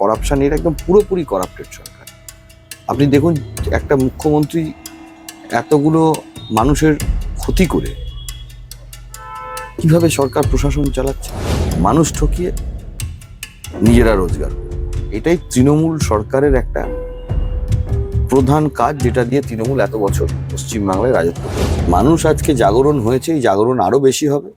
Corruption এর একদম পুরোপুরি করাপ্টেড সরকার। আপনি দেখুন একটা মুখ্যমন্ত্রী এতগুলো মানুষের ক্ষতি করে কীভাবে সরকার প্রশাসন চালাচ্ছে? মানুষ ঠকিয়ে নিজেরা রোজগার এটাই তৃণমূল সরকারের একটা প্রধান কাজ যেটা দিয়ে তৃণমূল এত বছর পশ্চিমবাংলায় রাজত্ব মানুষ আজকে জাগরণ হয়েছে এই জাগরণ আরও বেশি হবে।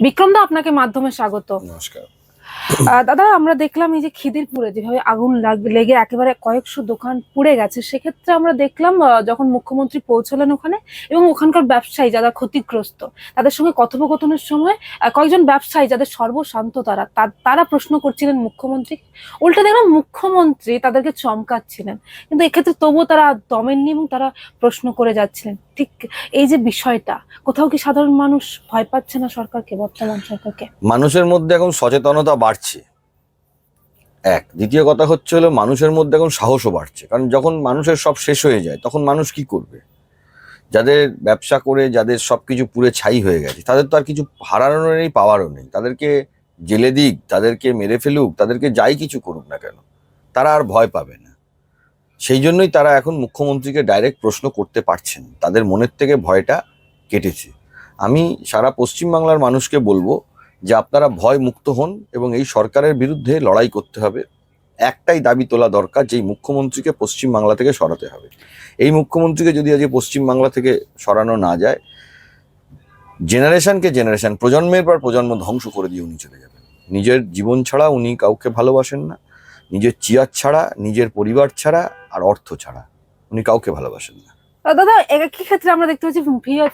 বিক্রম দা আপনাকে মাধ্যমে স্বাগত। নমস্কার। দাদা আমরা দেখলাম এই যে খিদিরপুরে যেভাবে আগুন লাগ- একেবারে কয়েকশো দোকান পুড়ে গেছে সেক্ষেত্রে আমরা দেখলাম যখন মুখ্যমন্ত্রী পৌঁছলেন ওখানে এবং ওখানকার ব্যবসায়ী যারা ক্ষতিগ্রস্ত তাদের সঙ্গে কথোপকথনের সময় কয়েকজন ব্যবসায়ী যাদের সর্বশান্ত তারা তারা প্রশ্ন করছিলেন মুখ্যমন্ত্রী। উল্টে দেখলাম মুখ্যমন্ত্রী তাদেরকে চমকাচ্ছিলেন কিন্তু এক্ষেত্রে তবুও তারা দমেননি এবং তারা প্রশ্ন করে যাচ্ছিলেন। ঠিক এই যে বিষয়টা, কোথাও কি সাধারণ মানুষ ভয় পাচ্ছে না সরকারকে, বর্তমান সরকারকে? মানুষের মধ্যে এখন সচেতনতা বাড়ছে। এক, দ্বিতীয় কথা হচ্ছে হলো মানুষের মধ্যে এখন সাহসও বাড়ছে। কারণ যখন মানুষের সব শেষ হয়ে যায়, তখন মানুষ কি করবে? যাদের ব্যবসা করে, যাদের সব কিছু পুরে ছাই হয়ে গেছে, তাদের তো আর কিছু হারানোর নেই, পাওয়ারও নেই। তাদেরকে জেলে দিক, তাদেরকে মেরে ফেলুক, তাদেরকে যাই কিছু করুক না কেন, তারা আর ভয় পাবে না। সেই জন্যই তারা এখন মুখ্যমন্ত্রীকে ডাইরেক্ট প্রশ্ন করতে পারছেন। তাদের মনের থেকে ভয়টা কেটেছে। আমি সারা পশ্চিমবাংলার মানুষকে বলব যে আপনারা ভয় মুক্ত হন এবং এই সরকারের বিরুদ্ধে লড়াই করতে হবে। একটাই দাবি তোলা দরকার যে এই মুখ্যমন্ত্রীকে পশ্চিমবাংলা থেকে সরাতে হবে। এই মুখ্যমন্ত্রীকে যদি আজকে পশ্চিমবাংলা থেকে সরানো না যায় জেনারেশনকে জেনারেশন প্রজন্মের পর প্রজন্ম ধ্বংস করে দিয়ে উনি চলে যাবেন। নিজের জীবন ছাড়া উনি কাউকে ভালোবাসেন না। নিজের চিয়ার ছাড়া, নিজের পরিবার ছাড়া আর অর্থ ছাড়া। উনি কাউকে ভালোবাসেন না। দাদা একই ক্ষেত্রে আমরা দেখতে পাচ্ছি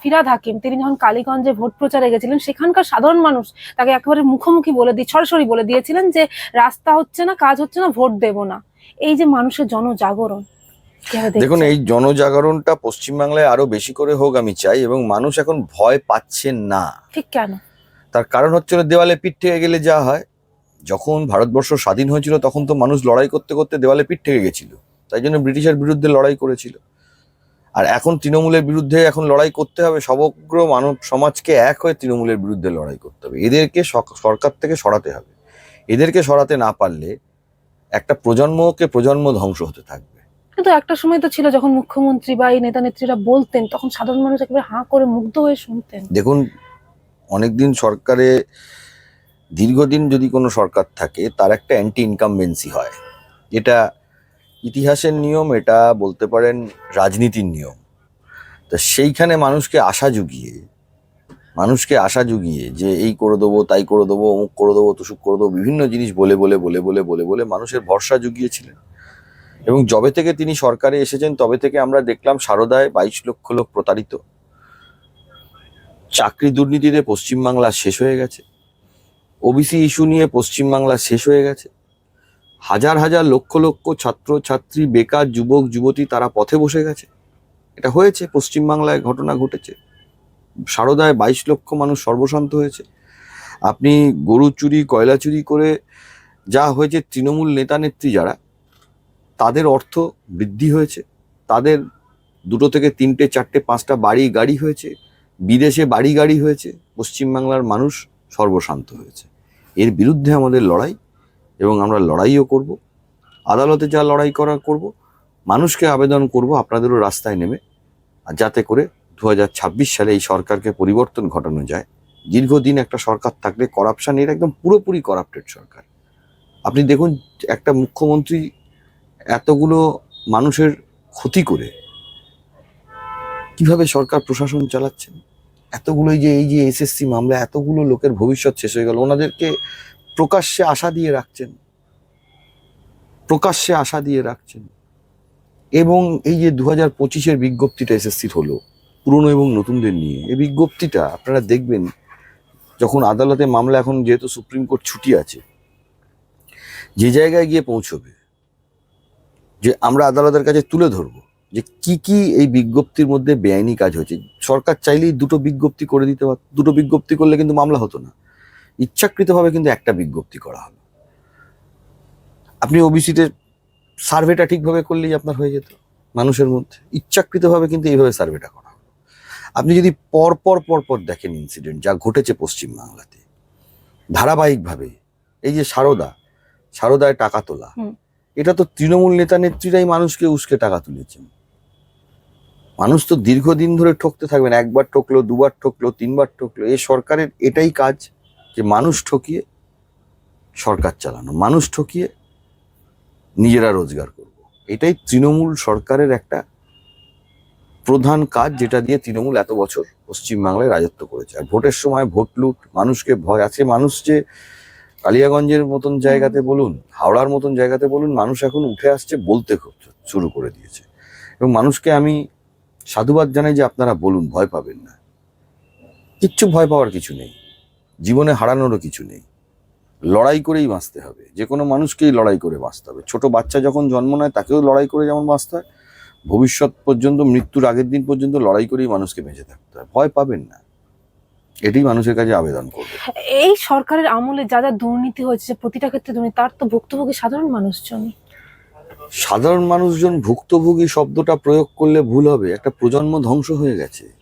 ফিরাদ হাকিম। তিনি যখন কালীগঞ্জে ভোট প্রচারে গেছিলেন সেখানকার সাধারণ মানুষ তাকে একেবারে মুখোমুখি বলে দিয়ে সরাসরি বলে দিয়েছিলেন যে রাস্তা হচ্ছে না কাজ হচ্ছে না ভোট দেব না। এই যে মানুষের জনজাগরণ দেখুন এই জনজাগরণটা পশ্চিমবাংলায় আরও বেশি করে হোক আমি চাই এবং মানুষ এখন ভয় পাচ্ছে না। ঠিক কেন? তার কারণ হচ্ছে দেওয়ালে পিঠ থেকে গেলে যা হয়। যখন ভারতবর্ষ স্বাধীন হয়েছিল তখন তো মানুষ লড়াই করতে করতে দেওয়ালে পিঠ থেকে গেছিল। তাই জন্য ব্রিটিশের বিরুদ্ধে লড়াই করেছিল। আর এখন তৃণমূলের বিরুদ্ধে এখন লড়াই করতে হবে সমগ্র মানব সমাজকে এক হয়ে তৃণমূলের বিরুদ্ধে লড়াই করতে হবে। এদেরকে সরকার থেকে সরাতে হবে। এদেরকে সরাতে না পারলে একটা প্রজন্মকে প্রজন্ম ধ্বংস হতে থাকবে। কিন্তু একটা সময় তো ছিল যখন মুখ্যমন্ত্রী বা এই নেতা নেত্রীরা বলতেন তখন সাধারণ মানুষ একেবারে হাঁ করে মুগ্ধ হয়ে শুনতেন। দেখুন অনেকদিন সরকারে দীর্ঘদিন যদি কোনো সরকার থাকে তার একটা অ্যান্টি ইনকামবেন্সি হয়। এটা ইতিহাসের নিয়ম, এটা বলতে পারেন রাজনীতির নিয়ম। তা সেইখানে মানুষকে আশা জুগিয়ে, মানুষকে আশা জুগিয়ে যে এই করে দেবো, তাই করে দেবো, অমুক করে দেবো, তুসুক করে দেবো, বিভিন্ন জিনিস বলে বলে বলে বলে বলে বলে মানুষের ভরসা জুগিয়েছিলেন। এবং যবে থেকে তিনি সরকারে এসেছেন, তবে থেকে আমরা দেখলাম সারদায় বাইশ লক্ষ লোক প্রতারিত। চাকরি দুর্নীতিতে পশ্চিমবাংলা শেষ হয়ে গেছে। ওবিসি ইস্যু নিয়ে পশ্চিমবাংলা শেষ হয়ে গেছে। হাজার হাজার লক্ষ লক্ষ ছাত্র, ছাত্রী, বেকার, যুবক, যুবতী তারা পথে বসে গেছে। এটা হয়েছে, পশ্চিমবাংলায় ঘটনা ঘটেছে। সারদায় বাইশ লক্ষ মানুষ সর্বশান্ত হয়েছে। আপনি গরু চুরি, কয়লা চুরি করে যা হয়েছে, তৃণমূল নেতা, নেত্রী যারা, তাদের অর্থ বৃদ্ধি হয়েছে। তাদের দুটো থেকে তিনটে, চারটে, পাঁচটা বাড়ি, গাড়ি হয়েছে। বিদেশে বাড়ি, গাড়ি হয়েছে। পশ্চিমবাংলার মানুষ সর্বশান্ত হয়েছে। এর বিরুদ্ধে আমাদের লড়াই এবং আমরা লড়াইও করব। আদালতে যা লড়াই করা করব, মানুষকে আবেদন করব আপনাদেরও রাস্তায় নেমে। আর যাতে করে দু হাজার ছাব্বিশ সালে এই সরকারকে পরিবর্তন ঘটানো যায়। দীর্ঘদিন একটা সরকার থাকলে করাপশান এর একদম পুরোপুরি করাপ্টেড সরকার। আপনি দেখুন একটা মুখ্যমন্ত্রী এতগুলো মানুষের ক্ষতি করে কীভাবে সরকার প্রশাসন চালাচ্ছেন? এতগুলো এই যে এই যে এসএসসি মামলা, এতগুলো লোকের ভবিষ্যৎ শেষ হয়ে গেল। ওনাদেরকে প্রকাশ্যে আশা দিয়ে রাখছেন। প্রকাশ্যে আশা দিয়ে রাখছেন। এবং এই যে দু হাজার পঁচিশের বিজ্ঞপ্তিটা এসএসসির হলো, পুরনো এবং নতুনদের নিয়ে, এই বিজ্ঞপ্তিটা আপনারা দেখবেন, যখন আদালতে মামলা এখন যেহেতু সুপ্রিম কোর্ট ছুটি আছে, যে জায়গায় গিয়ে পৌঁছবে, যে আমরা আদালতের কাছে তুলে ধরবো, যে কি কি এই বিজ্ঞপ্তির মধ্যে বেআইনি কাজ হয়েছে। সরকার চাইলেই দুটো বিজ্ঞপ্তি করে দিতে পারত দুটো বিজ্ঞপ্তি করলে কিন্তু মামলা হতো না। ইচ্ছাকৃতভাবে কিন্তু একটা বিজ্ঞপ্তি করা হলো। আপনি ওবিসিতে সার্ভেটা ঠিকভাবে করলেই আপনার হয়ে যেত মানুষের মধ্যে। ইচ্ছাকৃতভাবে কিন্তু এইভাবে সার্ভেটা করা হলো। আপনি যদি পর পর পর পর দেখেন ইনসিডেন্ট যা ঘটেছে পশ্চিমবাংলাতে ধারাবাহিকভাবে এই যে সারদা সারদায় টাকা তোলা এটা তো তৃণমূল নেতা নেত্রীরাই মানুষকে উস্কে টাকা তুলেছেন। মানুষ তো দীর্ঘদিন ধরে ঠকতে থাকবেন একবার ঠকলো দুবার ঠকলো তিনবার ঠকলো এ সরকারের এটাই কাজ। যে মানুষ ঠকিয়ে সরকার চালানো, মানুষ ঠকিয়ে নিজেরা রোজগার করব। এটাই তৃণমূল সরকারের একটা প্রধান কাজ যেটা দিয়ে তৃণমূল এত বছর পশ্চিমবাংলায় রাজত্ব করেছে। আর ভোটের সময় ভোট লুট, মানুষকে ভয় আছে, মানুষ যে কালিয়াগঞ্জের মতন জায়গাতে বলুন, হাওড়ার মতন জায়গাতে বলুন, মানুষ এখন উঠে আসছে বলতে শুরু করে দিয়েছে। এবং মানুষকে আমি সাধুবাদ জানাই যে আপনারা বলুন, ভয় পাবেন না। কিচ্ছু ভয় পাওয়ার কিছু নেই। জীবনে হারানোরও কিছু নেই। লড়াই করেই বাঁচতে হবে। যে কোনো মানুষকেই লড়াই করে বাঁচতে হবে। ছোট বাচ্চা যখন জন্ম নেয় তাকেও লড়াই করে যেমন বাঁচতে হয় ভবিষ্যৎ পর্যন্ত মৃত্যুর আগের দিন পর্যন্ত লড়াই করেই মানুষকে বেঁচে থাকতে হয়। ভয় পাবেন না। এটাই মানুষের কাছে আবেদন করবে। এই সরকারের আমলে যা যা দুর্নীতি হয়েছে প্রতিটা ক্ষেত্রে দুর্নীতি তার তো ভুক্তভোগী সাধারণ মানুষজন সাধারণ মানুষজন ভুক্তভোগী শব্দটা প্রয়োগ করলে ভুল হবে। একটা প্রজন্ম ধ্বংস হয়ে গেছে।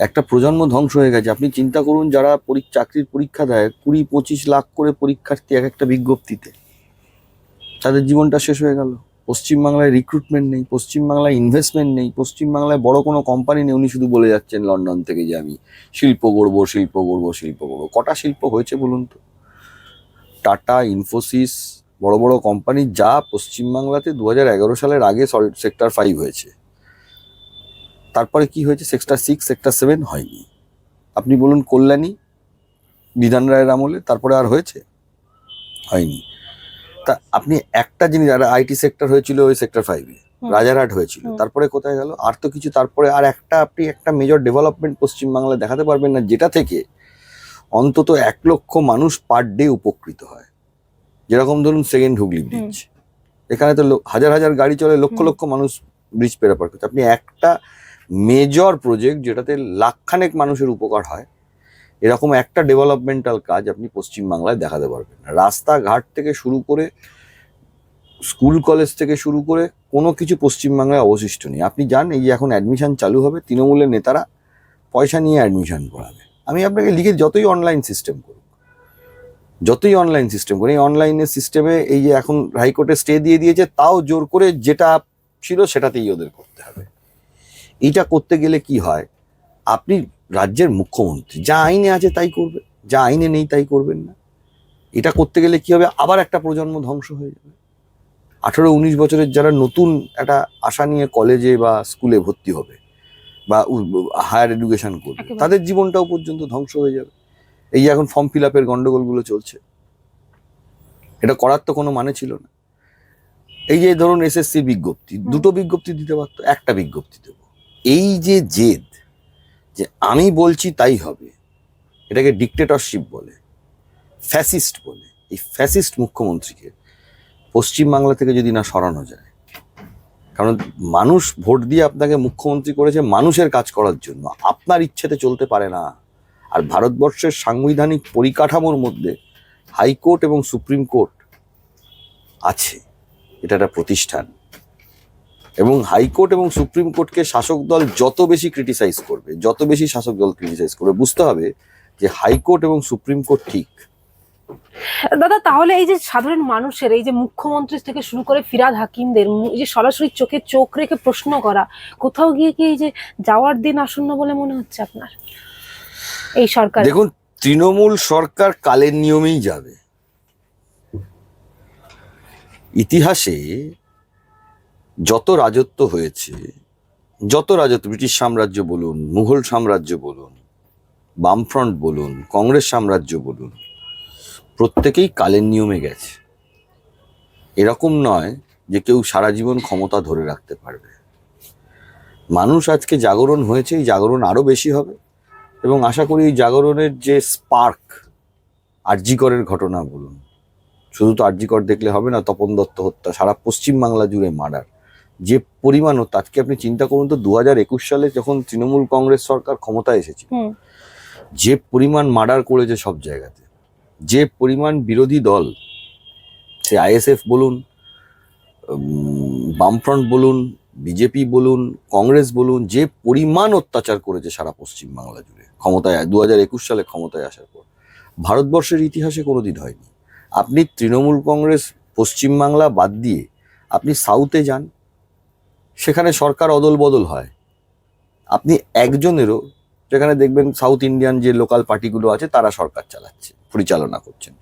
একটা প্রজন্ম ধ্বংস হয়ে গেছে। আপনি চিন্তা করুন, যারা চাকরির পরীক্ষা দেয়, কুড়ি পঁচিশ লাখ করে পরীক্ষার্থী এক একটা বিজ্ঞপ্তিতে। তাদের জীবনটা শেষ হয়ে গেল। পশ্চিমবাংলায় রিক্রুটমেন্ট নেই, পশ্চিমবাংলায় ইনভেস্টমেন্ট নেই, পশ্চিমবাংলায় বড় কোনো কোম্পানি নেই। উনি শুধু বলে যাচ্ছেন, লন্ডন থেকে যে আমি শিল্প গড়বো শিল্প গড়বো শিল্প গড়বো কটা শিল্প হয়েছে বলুন তো? টাটা ইনফোসিস বড় বড় কোম্পানি যা পশ্চিমবাংলাতে দু হাজার এগারো সালের আগে সেক্টর ফাইভ হয়েছে। তারপরে কি হয়েছে? সেক্টর সিক্স সেক্টর সেভেন হয়নি। আপনি বলুন কল্যাণী বিধান রায়ের আমলে তারপরে আর হয়েছে? হয়নি। তা আপনি একটা জিনিস আর আইটি সেক্টর হয়েছিল ওই সেক্টর ফাইভে রাজারহাট হয়েছিল। তারপরে কোথায় গেল? আর তো কিছু তারপরে আর একটা আপনি একটা মেজর ডেভেলপমেন্ট পশ্চিমবাংলায় দেখাতে পারবেন না যেটা থেকে অন্তত এক লক্ষ মানুষ পার ডে উপকৃত হয়। যেরকম ধরুন সেকেন্ড হুগলি ব্রিজ এখানে তো হাজার হাজার গাড়ি চলে লক্ষ লক্ষ মানুষ ব্রিজ পেরাপার করছে আপনি একটা মেজর প্রজেক্ট যেটাতে লাখখানেক মানুষের উপকার হয়, এরকম একটা ডেভেলপমেন্টাল কাজ আপনি পশ্চিমবাংলায় দেখাতে পারবেন রাস্তাঘাট থেকে শুরু করে স্কুল কলেজ থেকে শুরু করে কোনো কিছু পশ্চিমবাংলায় অবশিষ্ট নেই। আপনি যান, এই যে এখন অ্যাডমিশন চালু হবে, তৃণমূলের নেতারা পয়সা নিয়ে অ্যাডমিশন করাবে। আমি আপনাকে লিখে যতই অনলাইন সিস্টেম করুক, যতই অনলাইন সিস্টেম করি এই অনলাইনের সিস্টেমে এই যে এখন হাইকোর্টে স্টে দিয়ে দিয়েছে, তাও জোর করে যেটা ছিল সেটাতেই ওদের করতে হবে। এইটা করতে গেলে কি হয়? আপনি রাজ্যের মুখ্যমন্ত্রী যা আইনে আছে তাই করবে যা আইনে নেই তাই করবেন না। এটা করতে গেলে কি হবে? আবার একটা প্রজন্ম ধ্বংস হয়ে যাবে। আঠেরো উনিশ বছরের যারা নতুন একটা আশা নিয়ে কলেজে বা স্কুলে ভর্তি হবে বা হায়ার এডুকেশন করবে তাদের জীবনটাও পর্যন্ত ধ্বংস হয়ে যাবে। এই যে এখন ফর্ম ফিল আপের গন্ডগোলগুলো চলছে এটা করার তো কোনো মানে ছিল না। এই যে ধরুন এসএসসি বিজ্ঞপ্তি দুটো বিজ্ঞপ্তি দিতে পারতো একটা বিজ্ঞপ্তি দেবো। এই যে জেদ যে আমি বলছি তাই হবে, এটাকে ডিকটেটরশিপ বলে ফ্যাসিস্ট বলে, এই ফ্যাসিস্ট মুখ্যমন্ত্রীকে পশ্চিমবাংলা থেকে যদি না সরানো যায়, কারণ মানুষ ভোট দিয়ে আপনাকে মুখ্যমন্ত্রী করেছে মানুষের কাজ করার জন্য, আপনার ইচ্ছেতে চলতে পারে না। আর ভারতবর্ষের সাংবিধানিক পরিকাঠামোর মধ্যে হাইকোর্ট এবং সুপ্রিম কোর্ট আছে, এটা একটা প্রতিষ্ঠান। এবং হাইকোর্ট এবং সুপ্রিম কোর্টকে শাসক দল যত বেশি ক্রিটিসাইজ করবে যত বেশি শাসক দল ক্রিটিসাইজ করবে বুঝতে হবে যে হাইকোর্ট এবং সুপ্রিম কোর্ট ঠিক। দাদা তাহলে এই যে সাধারণ মানুষের এই যে মুখ্যমন্ত্রী থেকে শুরু করে ফিরাদ হাকিমদের এই যে সরাসরি চোখে চোখ রেখে প্রশ্ন করা কোথাও গিয়ে কি এই যে যাওয়ার দিন আসন্ন বলে মনে হচ্ছে আপনার? এই সরকার দেখুন তৃণমূল সরকার কালের নিয়মেই যাবে। ইতিহাসে যত রাজত্ব হয়েছে, যত রাজত্ব, ব্রিটিশ সাম্রাজ্য বলুন, মুঘল সাম্রাজ্য বলুন, বামফ্রন্ট বলুন, কংগ্রেস সাম্রাজ্য বলুন, প্রত্যেকেই কালের নিয়মে গেছে। এরকম নয় যে কেউ সারা জীবন ক্ষমতা ধরে রাখতে পারবে। মানুষ আজকে জাগরণ হয়েছে, এই জাগরণ আরও বেশি হবে এবং আশা করি এই জাগরণের যে স্পার্ক, আরজিকরের ঘটনা বলুন, শুধু তো আরজিকর দেখলে হবে না, তপন দত্ত হত্যা, সারা পশ্চিমবাংলা জুড়ে মার্ডার। যে পরিমাণ আজকে আপনি চিন্তা করুন তো দু হাজার একুশ সালে যখন তৃণমূল কংগ্রেস সরকার ক্ষমতায় এসেছে যে পরিমাণ মার্ডার করেছে সব জায়গাতে যে পরিমাণ বিরোধী দল সে আইএসএফ বলুন বামফ্রন্ট বলুন বিজেপি বলুন কংগ্রেস বলুন যে পরিমাণ অত্যাচার করেছে সারা পশ্চিমবাংলা জুড়ে ক্ষমতায় দু হাজার একুশ সালে ক্ষমতায় আসার পর। ভারতবর্ষের ইতিহাসে কোনোদিন হয়নি। আপনি তৃণমূল কংগ্রেস পশ্চিমবাংলা বাদ দিয়ে আপনি সাউথে যান সেখানে সরকার অদল বদল হয়। আপনি একজনেরও যেখানে দেখবেন সাউথ ইন্ডিয়ান যে লোকাল পার্টিগুলো আছে তারা সরকার চালাচ্ছে পরিচালনা করছেন।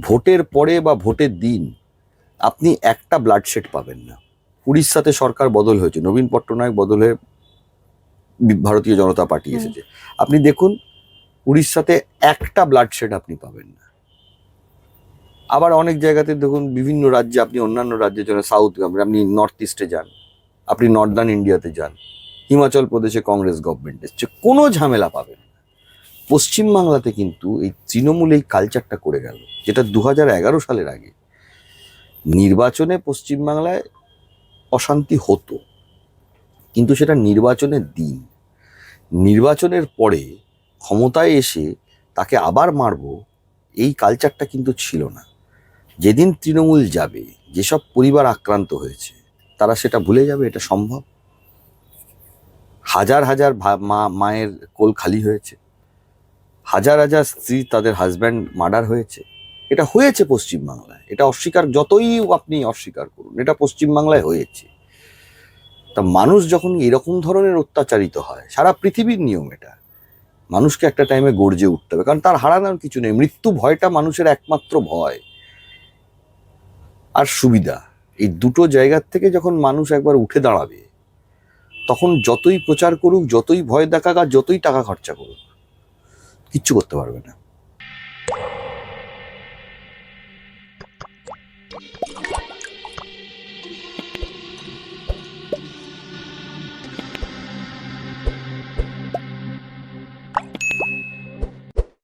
ভোটের পরে বা ভোটের দিন আপনি একটা ব্লাডশেড পাবেন না। উড়িষ্যাতে সরকার বদল হয়েছে নবীন পট্টনায়ক বদল হয়ে ভারতীয় জনতা পার্টি এসেছে। আপনি দেখুন উড়িষ্যাতে একটা ব্লাডশেড আপনি পাবেন না। আবার অনেক জায়গাতে দেখুন বিভিন্ন রাজ্যে আপনি অন্যান্য রাজ্যের জন্য সাউথ আপনি নর্থ ইস্টে যান। আপনি নর্দার্ন ইন্ডিয়াতে যান হিমাচল প্রদেশে কংগ্রেস গভর্নমেন্ট এসছে, কোনো ঝামেলা পাবেন পশ্চিমবাংলাতে কিন্তু এই তৃণমূল এই কালচারটা করে গেল, যেটা দু সালের আগে। নির্বাচনে পশ্চিমবাংলায় অশান্তি হতো, কিন্তু সেটা নির্বাচনের দিন। নির্বাচনের পরে ক্ষমতায় এসে তাকে আবার মারবো, এই কালচারটা কিন্তু ছিল না। যেদিন তৃণমূল যাবে, যেসব পরিবার আক্রান্ত হয়েছে তারা সেটা ভুলে যাবে, এটা সম্ভব। হাজার হাজার মা, মায়ের কোল খালি হয়েছে। হাজার হাজার স্ত্রী তাদের হাজব্যান্ড মার্ডার হয়েছে। এটা হয়েছে পশ্চিমবাংলায়। এটা অস্বীকার, যতই আপনি অস্বীকার করুন, এটা পশ্চিমবাংলায় হয়েছে। তা মানুষ যখন এরকম ধরনের অত্যাচারিত হয়, সারা পৃথিবীর নিয়ম এটা। মানুষকে একটা টাইমে গর্জে উঠতে হবে, কারণ তার হারানোর কিছু নেই। মৃত্যু ভয়টা মানুষের একমাত্র ভয়। আর সুবিধা। এই দুটো জায়গার থেকে যখন মানুষ একবার উঠে দাঁড়াবে, তখন যতই প্রচার করুক, যতই ভয় দেখাক আর যতই টাকা খরচা করুক, কিচ্ছু করতে পারবে না।